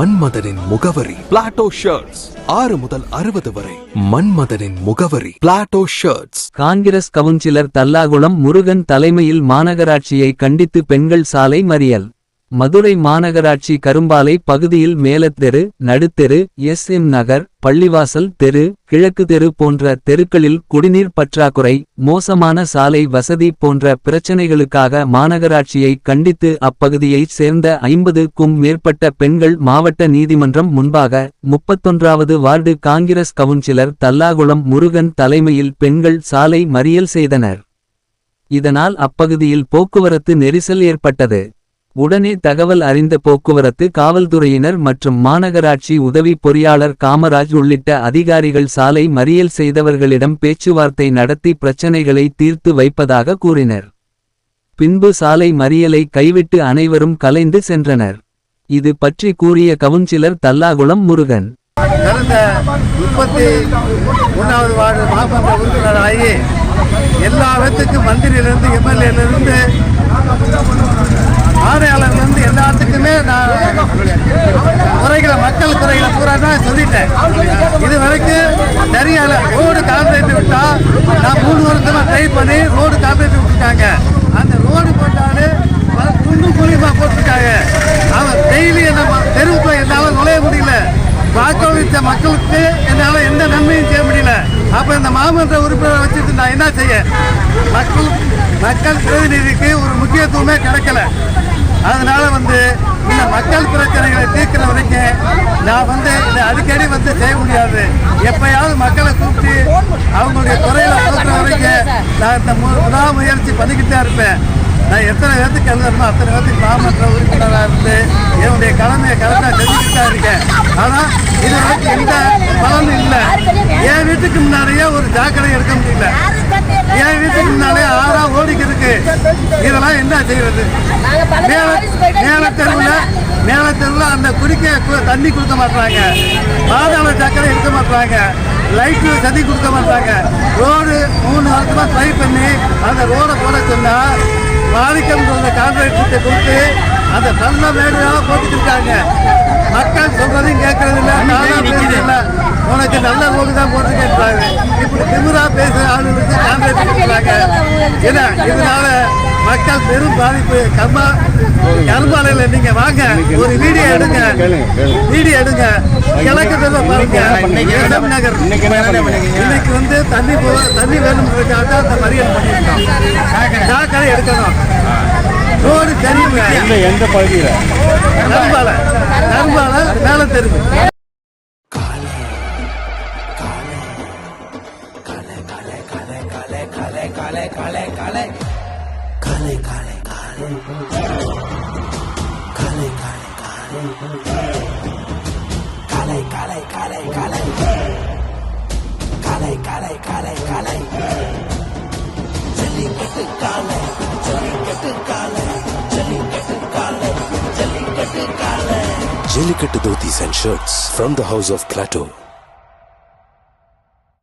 மன்மதனின் முகவரி Plato shirts ஆறு முதல் அறுபது வரை மன்மதனின் முகவரி Plato shirts Congress councillor Thallakulam Murugan தலைமையில் மாநகராட்சியை கண்டித்து பெண்கள் சாலை மறியல். மதுரை மாநகராட்சி கரும்பாலை பகுதியில் மேலத்தெரு நடுத்தெரு எஸ். எம். நகர் பள்ளிவாசல் தெரு கிழக்கு தெரு போன்ற தெருக்களில் குடிநீர் பற்றாக்குறை மோசமான சாலை வசதி போன்ற பிரச்சினைகளுக்காக மாநகராட்சியை கண்டித்து அப்பகுதியைச் சேர்ந்த ஐம்பதுக்கும் மேற்பட்ட பெண்கள் மாவட்ட நீதிமன்றம் முன்பாக முப்பத்தொன்றாவது வார்டு காங்கிரஸ் கவுன்சிலர் தல்லாகுளம் முருகன் தலைமையில் பெண்கள் சாலை மறியல் செய்தனர். இதனால் அப்பகுதியில் போக்குவரத்து நெரிசல் ஏற்பட்டது. உடனே தகவல் அறிந்த போக்குவரத்து காவல்துறையினர் மற்றும் மாநகராட்சி உதவி பொறியாளர் காமராஜ் உள்ளிட்ட அதிகாரிகள் சாலை மறியல் செய்தவர்களிடம் பேச்சுவார்த்தை நடத்தி பிரச்சனைகளை தீர்த்து வைப்பதாக கூறினர். பின்பு சாலை மறியலை கைவிட்டு அனைவரும் கலைந்து சென்றனர். இது பற்றி கூறிய கவுன்சிலர் தல்லாகுளம் முருகன். கடந்த முப்பத்தி மூணாவது வார்டு மாவட்ட உறுப்பினராகி எல்லா இடத்துக்கும் மந்திரியிலிருந்து எம்எல்ஏலிருந்து ஆணையாளர்லேருந்து எல்லாத்துக்குமே நான் குறைகளை மக்கள் குறைகளை பூரா தான் சொல்லிட்டேன் இது வரைக்கும் சரியான ரோடு கான்ட்ராக்ட் விட்டா நான் மூணு வருஷமா ட்ரை பண்ணி ரோடு கான்ட்ராக்ட் விட்டுருக்காங்க அந்த ரோடு போட்டாலே துண்டு குழிமா போட்டிருக்காங்க. அவன் டெய்லி என்ன தெருவுக்குள்ள என்னால் நுழைய முடியல. வாக்களித்த மக்களுக்கு என்னால் எந்த நன்மையும் செய்ய முடியல. அப்போ இந்த மாமன்ற உறுப்பினரை வச்சுட்டு நான் என்ன செய்ய? மக்கள் மக்கள் பிரதிநிதிக்கு ஒரு முக்கியத்துவமே கிடைக்கல. அதனால வந்து இந்த மக்கள் பிரச்சனைகளை தீர்க்கிற வரைக்கும் நான் வந்து இதை அடிக்கடி வந்து செய்ய முடியாது. எப்பயாவது மக்களை கூப்பிட்டு அவங்களுடைய குறையில போக்குற வரைக்கும் நான் இந்த மு- விடாமுயற்சி பண்ணிக்கிட்டே இருப்பேன். நான் எத்தனை பேர்த்துக்கு எழுதணுமோ அத்தனை பேர்த்துக்கு மாமன்ற உறுப்பினராக இருந்து என்னுடைய கடமையை கரெக்டாக செஞ்சுக்கிட்டு தான் இருக்கேன். ஆனால் இது வரைக்கும் எந்த பலனும் இல்லை. என் வீட்டுக்கு முன்னாடியே ஒரு ஜாக்கிரதை எடுக்க முடியல. என் வீட்டுக்கு முன்னாலே ஆறா ஓடிக்கு இருக்கு இதெல்லாம் என்ன செய்யறது? மேல தெருவில் அந்த குடிக்க தண்ணி கொடுக்க மாட்டாங்க பாதாள சக்கரை எடுக்க மாட்டாங்க லைட்டு சதி கொடுக்க மாட்டாங்க ரோடு மூணு வருஷமா ட்ரை பண்ணி அந்த ரோடை போட சொன்னா மாணிக்கம் கான்ட்ராக்டர்கிட்ட கொடுத்து அந்த நல்ல மேடையாக போட்டுட்டு இருக்காங்க. மக்கள் சொல்றதையும் கேட்கறது இல்லை நானா பேசுறது இல்லை. உனக்கு நல்ல ரோடு தான் போட்டு கேட்கிறாங்க இப்படி திமிரா பேசுற ஆளுங்களுக்கு கான்ட்ராக்ட் கொடுக்குறாங்க. ஏன்னா இதனால மக்கள் பெரும் பாதிப்பு. கர்மா கரும்பாலையில நீங்க வாங்க. ஒரு வீடியோ எடுங்க. வீடியோ எடுங்க. கிழக்கு பாருங்க. நகர். இன்னைக்கு வந்து தண்ணி போ தண்ணி வேணும்ன்றதுக்காக தான் அந்த மறியல் பண்ணியிருக்கோம் சாக்கடை. எடுக்கணும். ரோடு சரியுங்க எந்த பகுதியில்? நரும்பால நரும்பால மேல काले काले काले काले काले काले काले काले काले काले काले काले काले जली कट काले जली कट काले जली कट काले जली कट काले जली cut dhotis and shirts from the house of Plato